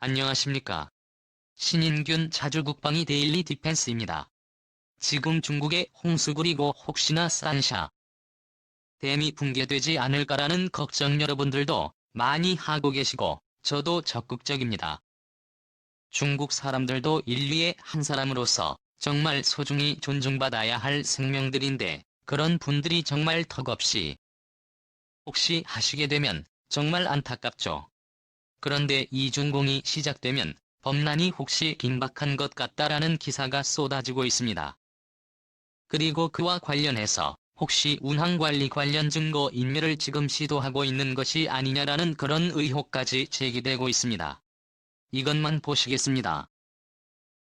안녕하십니까. 신인균 자주국방위 데일리 디펜스입니다. 지금 중국의 홍수 그리고 혹시나 산샤 댐이 붕괴되지 않을까라는 걱정 여러분들도 많이 하고 계시고 저도 적극적입니다. 중국 사람들도 인류의 한 사람으로서 정말 소중히 존중받아야 할 생명들인데 그런 분들이 정말 턱없이 혹시 하시게 되면 정말 안타깝죠. 그런데 이중공이 시작되면 범란이 혹시 긴박한 것 같다라는 기사가 쏟아지고 있습니다. 그리고 그와 관련해서 혹시 운항관리 관련 증거 인멸을 지금 시도하고 있는 것이 아니냐라는 그런 의혹까지 제기되고 있습니다. 이것만 보시겠습니다.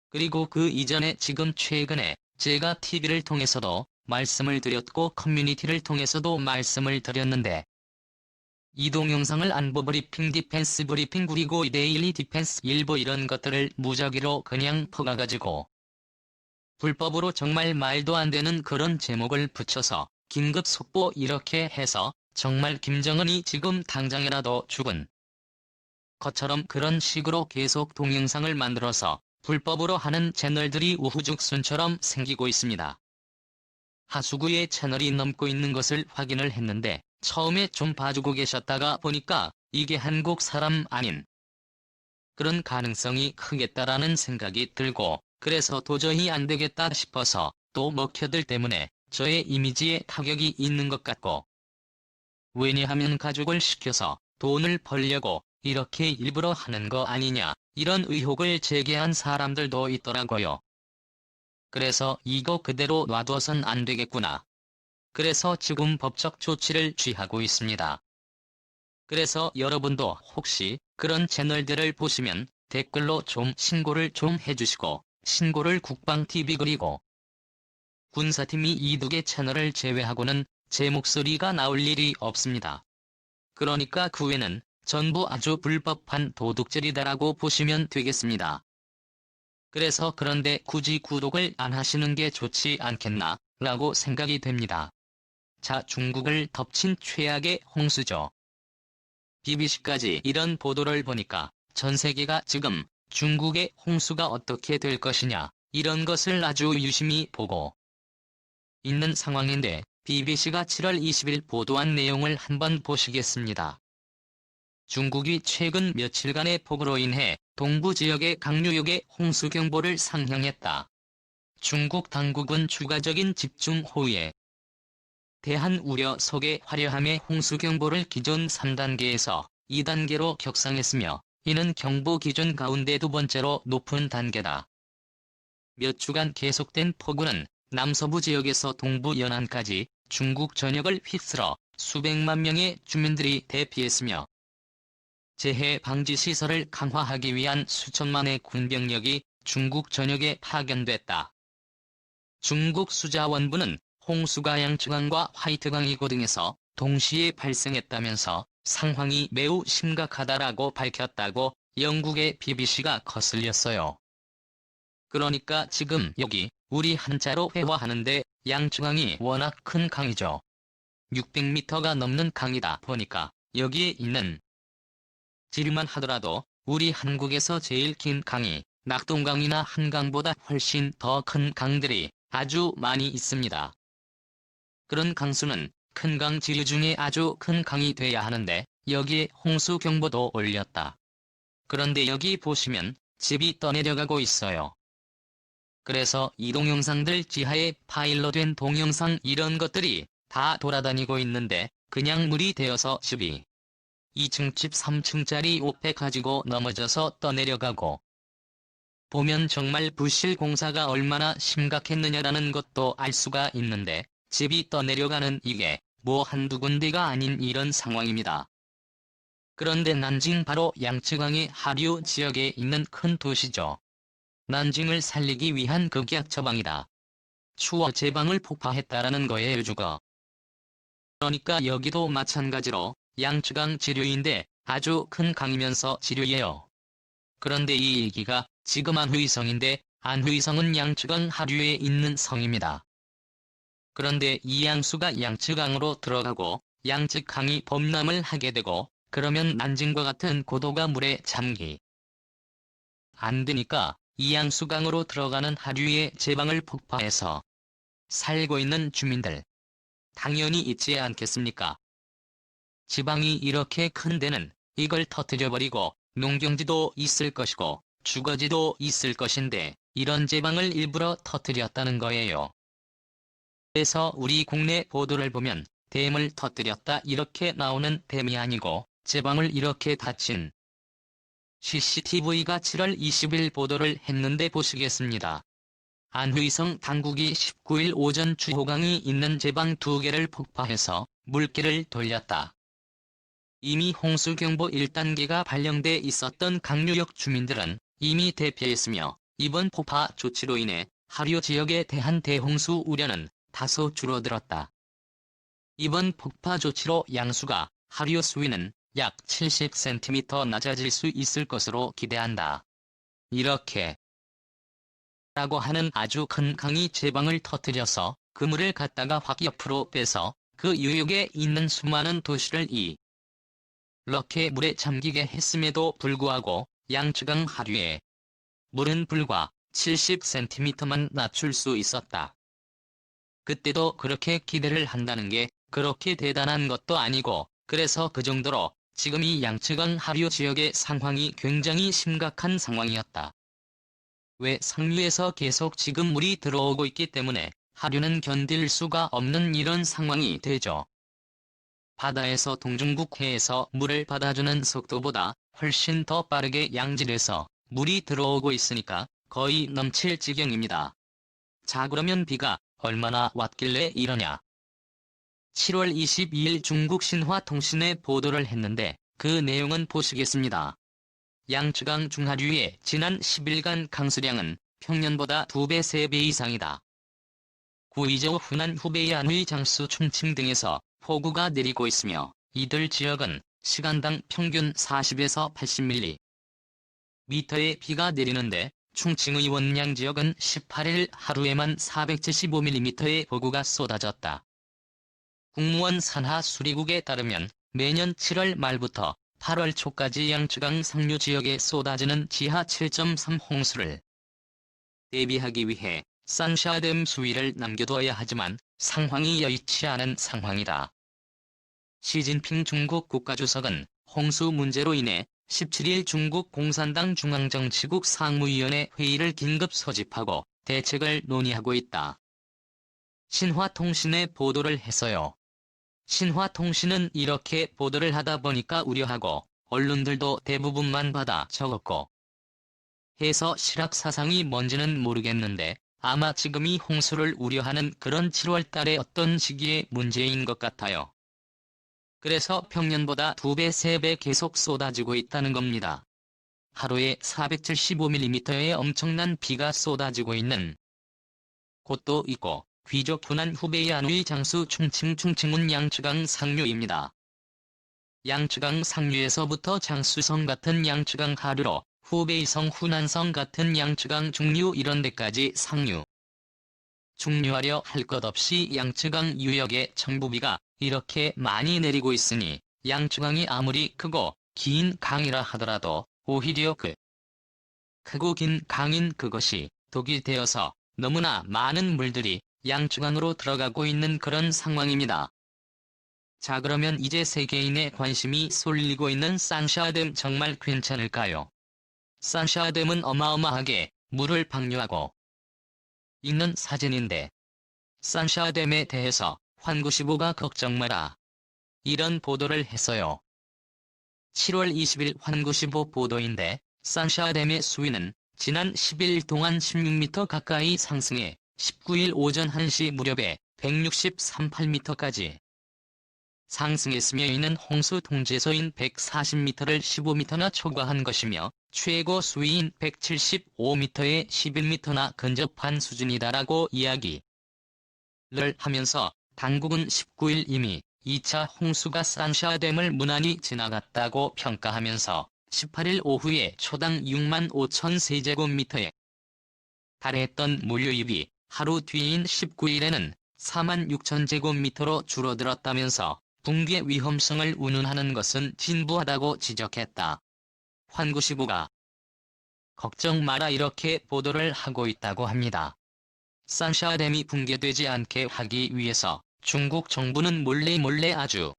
그리고 그 이전에 지금 최근에 제가 TV를 통해서도 말씀을 드렸고 커뮤니티를 통해서도 말씀을 드렸는데 이 동 영상을 안보 브리핑 디펜스 브리핑 그리고 데일리 디펜스 일보 이런 것들을 무작위로 그냥 퍼가가지고 불법으로 정말 말도 안 되는 그런 제목을 붙여서 긴급 속보 이렇게 해서 정말 김정은이 지금 당장이라도 죽은 것처럼 그런 식으로 계속 동영상을 만들어서 불법으로 하는 채널들이 우후죽순처럼 생기고 있습니다. 하수구에 채널이 넘고 있는 것을 확인을 했는데 처음에 좀 봐주고 계셨다가 보니까 이게 한국 사람 아닌 그런 가능성이 크겠다라는 생각이 들고 그래서 도저히 안 되겠다 싶어서 또 먹혀들 때문에 저의 이미지에 타격이 있는 것 같고 왜냐하면 가족을 시켜서 돈을 벌려고 이렇게 일부러 하는 거 아니냐 이런 의혹을 제기한 사람들도 있더라고요. 그래서 이거 그대로 놔둬선 안 되겠구나. 그래서 지금 법적 조치를 취하고 있습니다. 그래서 여러분도 혹시 그런 채널들을 보시면 댓글로 좀 신고를 좀 해주시고 신고를 국방TV 그리고 군사팀이 이 두 개 채널을 제외하고는 제 목소리가 나올 일이 없습니다. 그러니까 그 외는 전부 아주 불법한 도둑질이다라고 보시면 되겠습니다. 그래서 그런데 굳이 구독을 안 하시는 게 좋지 않겠나 라고 생각이 됩니다. 자 중국을 덮친 최악의 홍수죠. BBC까지 이런 보도를 보니까 전 세계가 지금 중국의 홍수가 어떻게 될 것이냐 이런 것을 아주 유심히 보고 있는 상황인데 BBC가 7월 20일 보도한 내용을 한번 보시겠습니다. 중국이 최근 며칠간의 폭우로 인해 동부 지역의 강류역에 홍수 경보를 상향했다. 중국 당국은 추가적인 집중호우에 대한 우려 속에 화려함의 홍수경보를 기존 3단계에서 2단계로 격상했으며 이는 경보 기준 가운데 두 번째로 높은 단계다. 몇 주간 계속된 폭우는 남서부 지역에서 동부 연안까지 중국 전역을 휩쓸어 수백만 명의 주민들이 대피했으며 재해 방지 시설을 강화하기 위한 수천만의 군병력이 중국 전역에 파견됐다. 중국 수자원부는 홍수가 양쯔강과 화이트강 이고 등에서 동시에 발생했다면서 상황이 매우 심각하다라고 밝혔다고 영국의 BBC가 거슬렸어요. 그러니까 지금 여기 우리 한자로 회화하는데 양쯔강이 워낙 큰 강이죠. 600m가 넘는 강이다 보니까 여기에 있는 지류만 하더라도 우리 한국에서 제일 긴 강이 낙동강이나 한강보다 훨씬 더 큰 강들이 아주 많이 있습니다. 그런 강수는 큰 강 지류 중에 아주 큰 강이 돼야 하는데 여기에 홍수 경보도 올렸다. 그런데 여기 보시면 집이 떠내려가고 있어요. 그래서 이 동영상들 지하에 파일로 된 동영상 이런 것들이 다 돌아다니고 있는데 그냥 물이 되어서 집이 2층 집 3층짜리 옷에 가지고 넘어져서 떠내려가고 보면 정말 부실 공사가 얼마나 심각했느냐라는 것도 알 수가 있는데 집이 떠내려가는 이게 뭐 한두 군데가 아닌 이런 상황입니다. 그런데 난징 바로 양쯔강의 하류 지역에 있는 큰 도시죠. 난징을 살리기 위한 극약 처방이다. 추워 제방을 폭파했다라는 거예요 주거. 그러니까 여기도 마찬가지로 양쯔강 지류인데 아주 큰 강이면서 지류예요. 그런데 이 얘기가 지금 안휘성인데 안휘성은 양쯔강 하류에 있는 성입니다. 그런데 이 양수가 양쯔강으로 들어가고 양쯔강이 범람을 하게 되고 그러면 난징과 같은 고도가 물에 잠기 안 되니까 이 양수강으로 들어가는 하류의 제방을 폭파해서 살고 있는 주민들 당연히 있지 않겠습니까? 지방이 이렇게 큰 데는 이걸 터뜨려버리고 농경지도 있을 것이고 주거지도 있을 것인데 이런 제방을 일부러 터뜨렸다는 거예요. 그래서 우리 국내 보도를 보면 댐을 터뜨렸다 이렇게 나오는 댐이 아니고 제방을 이렇게 닫힌 CCTV가 7월 20일 보도를 했는데 보시겠습니다. 안휘성 당국이 19일 오전 주호강이 있는 제방 두 개를 폭파해서 물길을 돌렸다. 이미 홍수경보 1단계가 발령돼 있었던 강류역 주민들은 이미 대피했으며 이번 폭파 조치로 인해 하류 지역에 대한 대홍수 우려는 다소 줄어들었다. 이번 폭파 조치로 양수가 하류 수위는 약 70cm 낮아질 수 있을 것으로 기대한다. 이렇게 라고 하는 아주 큰 강이 제방을 터뜨려서 그물을 갖다가 확 옆으로 빼서 그 유역에 있는 수많은 도시를 이 이렇게 물에 잠기게 했음에도 불구하고 양쯔강 하류에 물은 불과 70cm만 낮출 수 있었다. 그때도 그렇게 기대를 한다는 게 그렇게 대단한 것도 아니고 그래서 그 정도로 지금 이 양쯔강 하류 지역의 상황이 굉장히 심각한 상황이었다. 왜 상류에서 계속 지금 물이 들어오고 있기 때문에 하류는 견딜 수가 없는 이런 상황이 되죠. 바다에서 동중국 해에서 물을 받아주는 속도보다 훨씬 더 빠르게 양질에서 물이 들어오고 있으니까 거의 넘칠 지경입니다. 자 그러면 비가 얼마나 왔길래 이러냐. 7월 22일 중국 신화통신에 보도를 했는데 그 내용은 보시겠습니다. 양쯔강 중하류의 지난 10일간 강수량은 평년보다 2배 3배 이상이다. 구이저 후난 후베이 안의 장수 충칭 등에서 폭우가 내리고 있으며 이들 지역은 시간당 평균 40에서 80mm 미터의 비가 내리는데 충칭의 원량 지역은 18일 하루에만 475mm의 폭우가 쏟아졌다. 국무원 산하 수리국에 따르면 매년 7월 말부터 8월 초까지 양쯔강 상류 지역에 쏟아지는 지하 7.3 홍수를 대비하기 위해 산샤댐 수위를 남겨두어야 하지만 상황이 여의치 않은 상황이다. 시진핑 중국 국가주석은 홍수 문제로 인해 17일 중국 공산당 중앙정치국 상무위원회 회의를 긴급 소집하고 대책을 논의하고 있다. 신화통신에 보도를 해서요. 신화통신은 이렇게 보도를 하다 보니까 우려하고 언론들도 대부분만 받아 적었고 해서 실학 사상이 뭔지는 모르겠는데 아마 지금이 홍수를 우려하는 그런 7월달의 어떤 시기의 문제인 것 같아요. 그래서 평년보다 2배 3배 계속 쏟아지고 있다는 겁니다. 하루에 475mm의 엄청난 비가 쏟아지고 있는 곳도 있고 귀족 군한 후베이 안의 장수 충칭 충칭은 양쯔강 상류입니다. 양쯔강 상류에서부터 장수성 같은 양쯔강 하류로 후베이성 후난성 같은 양쯔강 중류 이런 데까지 상류. 중류하려 할 것 없이 양쯔강 유역에 청부비가 이렇게 많이 내리고 있으니 양쯔강이 아무리 크고 긴 강이라 하더라도 오히려 그 크고 긴 강인 그것이 독이 되어서 너무나 많은 물들이 양쯔강으로 들어가고 있는 그런 상황입니다. 자 그러면 이제 세계인의 관심이 쏠리고 있는 산샤댐 정말 괜찮을까요? 산샤댐은 어마어마하게 물을 방류하고 있는 사진인데 산샤댐에 대해서 환구시보가 걱정 마라. 이런 보도를 했어요. 7월 20일 환구시보 보도인데 산샤댐의 수위는 지난 10일 동안 16m 가까이 상승해 19일 오전 1시 무렵에 163.8m까지 상승했으며 이는 홍수 통제소인 140m를 15m나 초과한 것이며 최고 수위인 175m에 11m나 근접한 수준이다라고 이야기를 하면서 당국은 19일 이미 2차 홍수가 산샤댐을 무난히 지나갔다고 평가하면서 18일 오후에 초당 6만 5천 세제곱미터에 달했던 물류입이 하루 뒤인 19일에는 4만 6천 제곱미터로 줄어들었다면서 붕괴 위험성을 운운하는 것은 진부하다고 지적했다. 환구시보가 걱정 마라 이렇게 보도를 하고 있다고 합니다. 산샤댐이 붕괴되지 않게 하기 위해서 중국 정부는 몰래 몰래 아주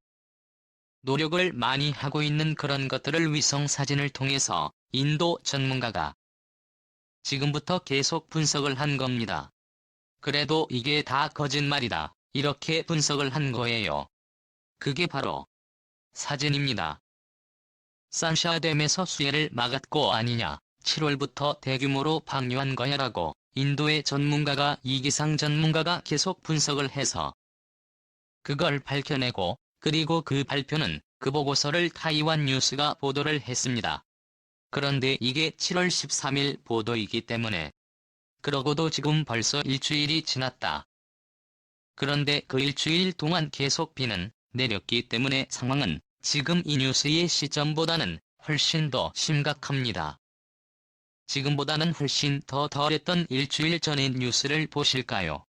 노력을 많이 하고 있는 그런 것들을 위성 사진을 통해서 인도 전문가가 지금부터 계속 분석을 한 겁니다. 그래도 이게 다 거짓말이다. 이렇게 분석을 한 거예요. 그게 바로 사진입니다. 산샤댐에서 수해를 막았고 아니냐. 7월부터 대규모로 방류한 거야라고 인도의 전문가가 이기상 전문가가 계속 분석을 해서 그걸 밝혀내고 그리고 그 발표는 그 보고서를 타이완 뉴스가 보도를 했습니다. 그런데 이게 7월 13일 보도이기 때문에 그러고도 지금 벌써 일주일이 지났다. 그런데 그 일주일 동안 계속 비는 내렸기 때문에 상황은 지금 이 뉴스의 시점보다는 훨씬 더 심각합니다. 지금보다는 훨씬 더 덜했던 일주일 전의 뉴스를 보실까요?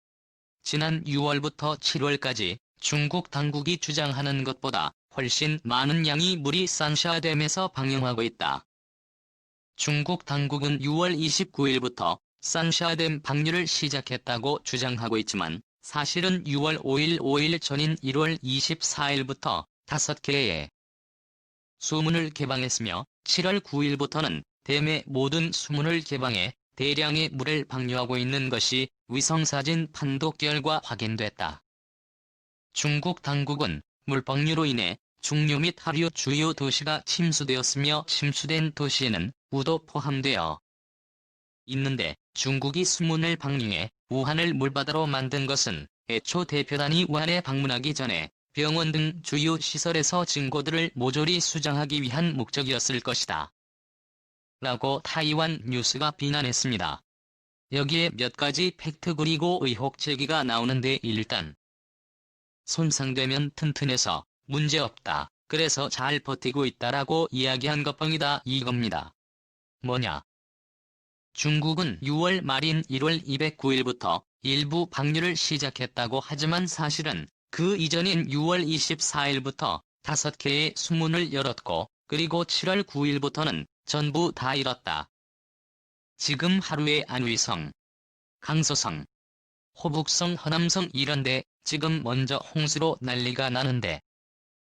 지난 6월부터 7월까지 중국 당국이 주장하는 것보다 훨씬 많은 양의 물이 산샤댐에서 방영하고 있다. 중국 당국은 6월 29일부터 산샤댐 방류를 시작했다고 주장하고 있지만 사실은 6월 5일 5일 전인 1월 24일부터 5개의 수문을 개방했으며 7월 9일부터는 댐의 모든 수문을 개방해 대량의 물을 방류하고 있는 것이 위성사진 판독 결과 확인됐다. 중국 당국은 물방류로 인해 중류 및 하류 주요 도시가 침수되었으며 침수된 도시에는 우도 포함되어 있는데 중국이 수문을 방류해 우한을 물바다로 만든 것은 애초 대표단이 우한에 방문하기 전에 병원 등 주요 시설에서 증거들을 모조리 수정하기 위한 목적이었을 것이다. 라고 타이완 뉴스가 비난했습니다. 여기에 몇 가지 팩트 그리고 의혹 제기가 나오는데 일단 손상되면 튼튼해서 문제없다. 그래서 잘 버티고 있다라고 이야기한 것뿐이다 이겁니다. 뭐냐? 중국은 6월 말인 1월 209일부터 일부 방류를 시작했다고 하지만 사실은 그 이전인 6월 24일부터 5개의 수문을 열었고 그리고 7월 9일부터는 전부 다 잃었다. 지금 하루에 안위성, 강서성, 호북성, 허남성 이런데 지금 먼저 홍수로 난리가 나는데